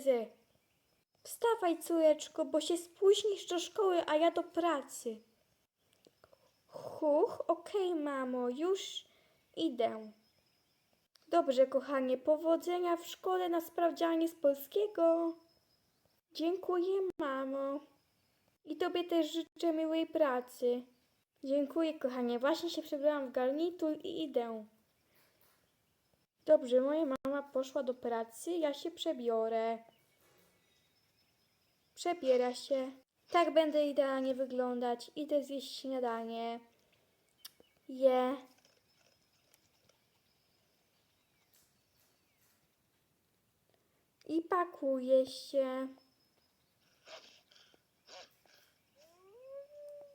Terezy. Wstawaj, córeczko, bo się spóźnisz do szkoły, a ja do pracy. Huch, okej, mamo, już idę. Dobrze, kochanie, powodzenia w szkole na sprawdzianie z polskiego. Dziękuję, mamo. I tobie też życzę miłej pracy. Dziękuję, kochanie. Właśnie się przebrałam w garnitur i idę. Dobrze, moja mama poszła do pracy, ja się przebiorę. Przebiera się. Tak będę idealnie wyglądać. Idę zjeść śniadanie. Je. I pakuję się.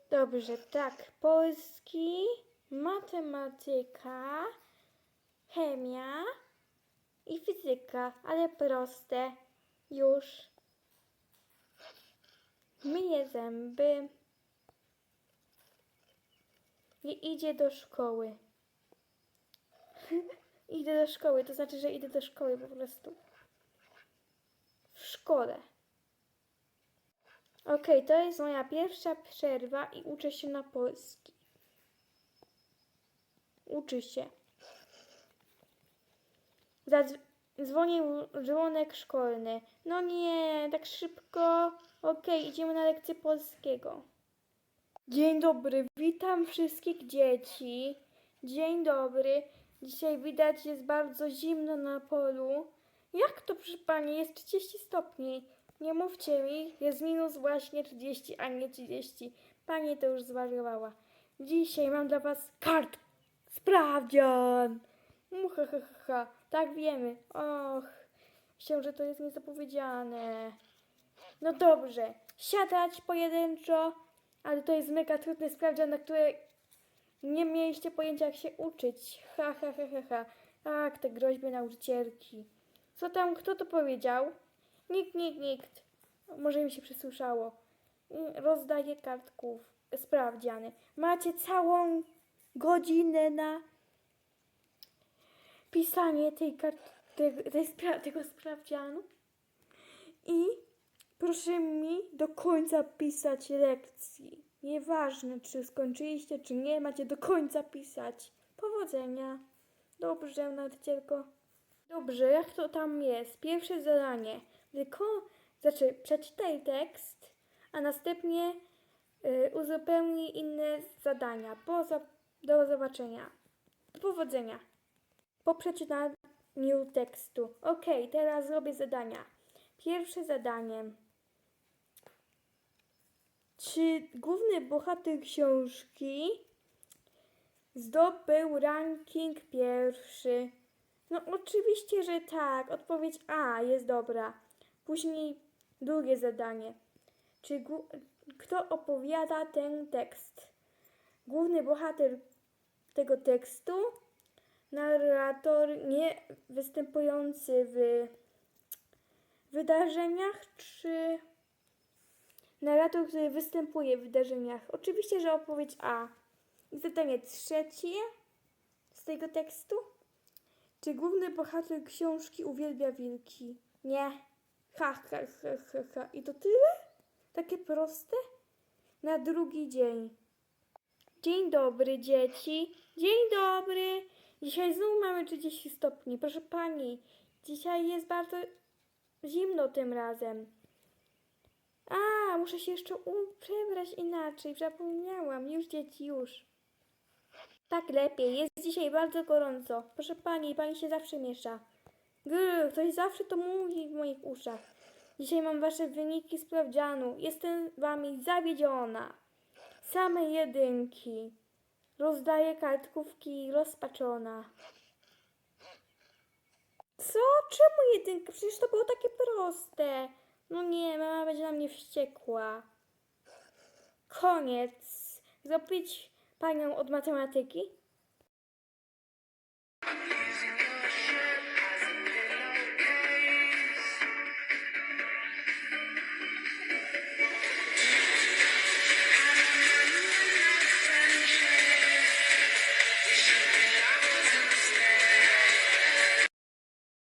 Dobrze, tak. Polski, matematyka, chemia i fizyka, ale proste. Już. Myję zęby. I idzie do szkoły. idę do szkoły, to znaczy, że idę do szkoły po prostu. W szkole. Okej, to jest moja pierwsza przerwa i uczę się na polski. Uczy się. Zadzwonił dzwonek szkolny. No nie, tak szybko. Okej, idziemy na lekcję polskiego. Dzień dobry, witam wszystkich dzieci. Dzień dobry. Dzisiaj widać jest bardzo zimno na polu. Jak to, proszę pani, jest 30 stopni. Nie mówcie mi, jest minus właśnie 30, a nie 30. Pani to już zwariowała. Dzisiaj mam dla was kart. Sprawdzian. Muhahaha. Tak wiemy. Och. Myślę, że to jest niezapowiedziane. No dobrze. Siadać pojedynczo. Ale to jest mega trudny sprawdzian, na które nie mieliście pojęcia, jak się uczyć. Ha, ha, ha, ha, ha. Tak, te groźby nauczycielki. Co tam, kto to powiedział? Nikt, nikt, nikt. Może mi się przysłyszało. Rozdaję kartków sprawdziany. Macie całą godzinę na pisanie tej kart, tego, tej spra- tego sprawdzianu. I proszę mi do końca pisać lekcji. Nieważne, czy skończyliście, czy nie, macie do końca pisać. Powodzenia. Dobrze, nauczycielko. Dobrze, jak to tam jest? Pierwsze zadanie. Tylko, znaczy, przeczytaj tekst, a następnie y, uzupełnij inne zadania. Po za, do zobaczenia. Powodzenia. Po przeczytaniu tekstu. Ok, teraz zrobię zadania. Pierwsze zadanie. Czy główny bohater książki zdobył ranking pierwszy? No oczywiście, że tak. Odpowiedź A jest dobra. Później drugie zadanie. Czy kto opowiada ten tekst? Główny bohater tego tekstu, narrator nie występujący w wydarzeniach, czy narrator, który występuje w wydarzeniach? Oczywiście, że odpowiedź A. I zadanie trzecie z tego tekstu. Czy główny bohater książki uwielbia wilki? Nie. Ha, ha, ha, ha, ha. I to tyle? Takie proste? Na drugi dzień. Dzień dobry, dzieci. Dzień dobry. Dzisiaj znów mamy 30 stopni. Proszę pani, dzisiaj jest bardzo zimno tym razem. A, muszę się jeszcze przebrać inaczej. Zapomniałam. Już, dzieci, już. Tak lepiej. Jest dzisiaj bardzo gorąco. Proszę pani, pani się zawsze miesza. Gry, ktoś zawsze to mówi w moich uszach. Dzisiaj mam wasze wyniki sprawdzianu. Jestem wami zawiedziona. Same jedynki. Rozdaję kartkówki rozpaczona. Co? Czemu jedynka? Przecież to było takie proste. No nie, mama będzie na mnie wściekła. Koniec. Zapić panią od matematyki?